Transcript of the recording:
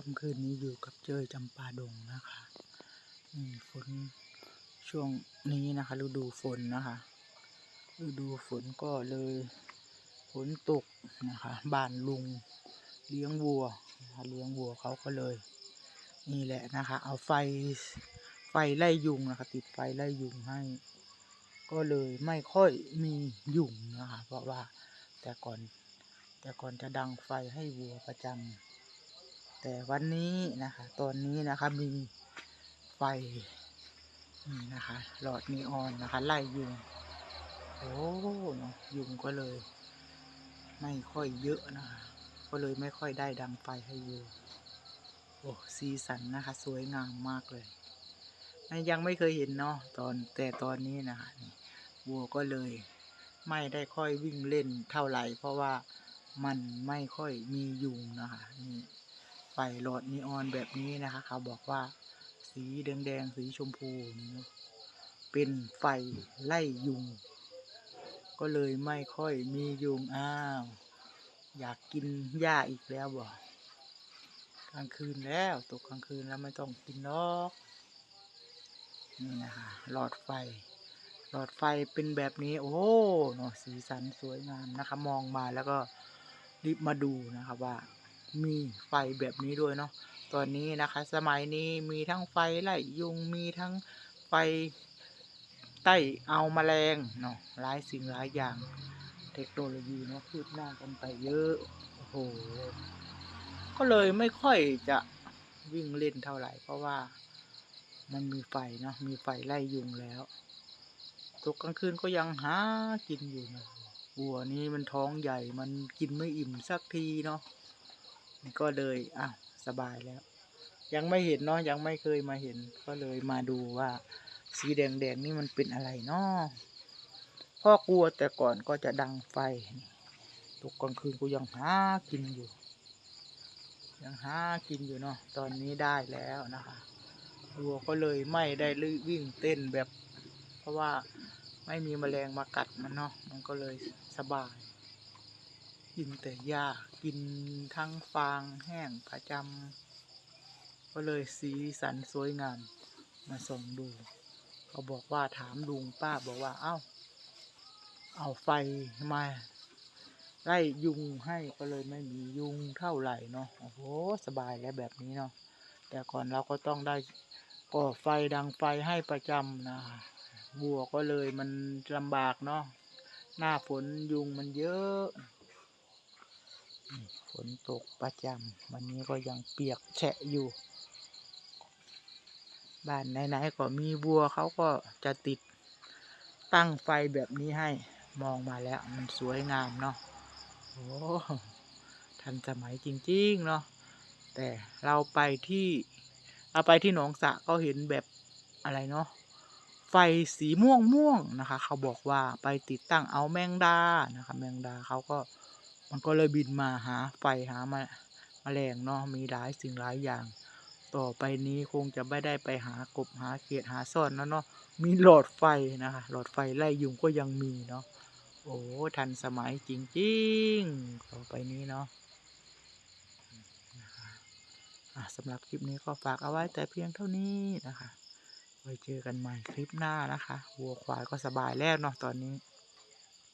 ค่ำคืนนี้อยู่กับเจยจำปาดงนะคะนี่ฝนช่วงนี้นะคะฤดูฝนนะคะฤดูฝนก็เลยฝนตกนะคะบ้านลุงเลี้ยงวัวนะคะเลี้ยงวัวเขาก็เลย นี่แหละนะคะ เอาไฟไฟไล่ยุงนะคะ ติดไฟไล่ยุงให้ ก็เลยไม่ค่อยมียุงนะคะ เพราะว่าแต่ก่อนแต่ก่อนจะดังไฟให้วัวประจำ แต่วันนี้นะคะตอนนี้นะคะมีไฟนี่นะคะหลอดนีออนนะคะ ไล่ยุงโอ้เนาะยุงก็เลย ไม่ค่อยเยอะนะคะ ก็เลยไม่ค่อยได้ดังไฟให้วัวโอ้สีสันนะคะ สวยงามมากเลยยังไม่เคยเห็นเนาะตอนแต่ตอนนี้นะคะนี่วัวก็เลย ไม่ได้ค่อยวิ่งเล่นเท่าไหร่ เพราะว่ามันไม่ค่อยมียุงนะคะนี่ ไฟหลอดนีออนแบบนี้นะคะเขาบอกว่าสีแดงๆสีชมพูเนาะเป็นไฟไล่ยุง ก็เลยไม่ค่อยมียุงอ้าว อยากกินหญ้าอีกแล้วบ่กลางคืนแล้วตกกลางคืนแล้วไม่ต้องกินนอกนี่นะคะหลอดไฟ หลอดไฟเป็นแบบนี้ โอ้เนาะสีสันสวยงามนะคะ มองมาแล้วก็รีบมาดูนะครับว่า มีไฟแบบนี้ด้วยเนาะตอนนี้นะคะ สมัยนี้มีทั้งไฟไล่ยุงมีทั้งไฟใต้เอาแมลงเนาะหลายสิ่งหลายอย่าง เทคโนโลยีเนาะคืบหน้ากันไปเยอะโอ้โหก็เลยไม่ค่อยจะวิ่งเล่นเท่าไหร่ เพราะว่ามันมีไฟเนาะมีไฟไล่ยุงแล้วตกกลางคืนก็ยังหากินอยู่นะวัวนี้มันท้องใหญ่มันกินไม่อิ่มสักทีเนาะ ก็เลยอ้าวสบายแล้ว ยังไม่เห็นเนาะยังไม่เคยมาเห็น ก็เลยมาดูว่า สีแดงๆนี่มันเป็นอะไรเนาะพ่อกลัวแต่ก่อนก็จะดังไฟตกกลางคืนก็ยังหากินอยู่ ยังหากินอยู่เนาะตอนนี้ได้แล้วนะคะวัวก็เลยไม่ได้ลืวิ่งเต้นแบบ เพราะว่าไม่มีแมลงมากัดมันเนาะมันก็เลยสบาย กินแต่หญ้ากินทั้งฟางแห้งประจำก็เลยสีสันสวยงามมาส่องดู เขาบอกว่าถามลุงป้าบอกว่า เอ้า เอาไฟมาไล่ยุงให้ก็เลยไม่มียุงเท่าไหร่เนาะโอ้โหสบายแล้วแบบนี้เนาะแต่ก่อนเราก็ต้องได้ก่อไฟดังไฟให้ประจำนะบัวก็เลยมันลำบากเนาะหน้าฝนยุงมันเยอะ ฝนตกประจำวันนี้ก็ยังเปียกแฉะอยู่ บ้านไหนๆก็มีบัวเขาก็จะติดตั้งไฟแบบนี้ให้มองมาแล้วมันสวยงามเนาะโอ้ทันสมัยจริง ๆ เนาะแต่เราไปที่เราไปที่หนองสะก็เห็นแบบอะไรเนาะไฟสีม่วงม่วงนะคะ เขาบอกว่าไปติดตั้งเอาแมงดานะคะ แมงดาเขาก็ มันก็เลยบินมาหาไฟหามาแมลงเนาะมีหลายสิ่งหลายอย่าง ต่อไปนี้คงจะไม่ได้ไปหากบหาเขียดหาซ่อนแล้วเนาะมีหลอดไฟนะคะหลอดไฟไล่ยุงก็ยังมีเนาะโอ้ทันสมัยจริงๆต่อไปนี้เนาะสำหรับคลิปนี้ก็ฝากเอาไว้แต่เพียงเท่านี้นะคะ ไว้เจอกันใหม่คลิปหน้านะคะ วัวควายก็สบายแล้วเนาะตอนนี้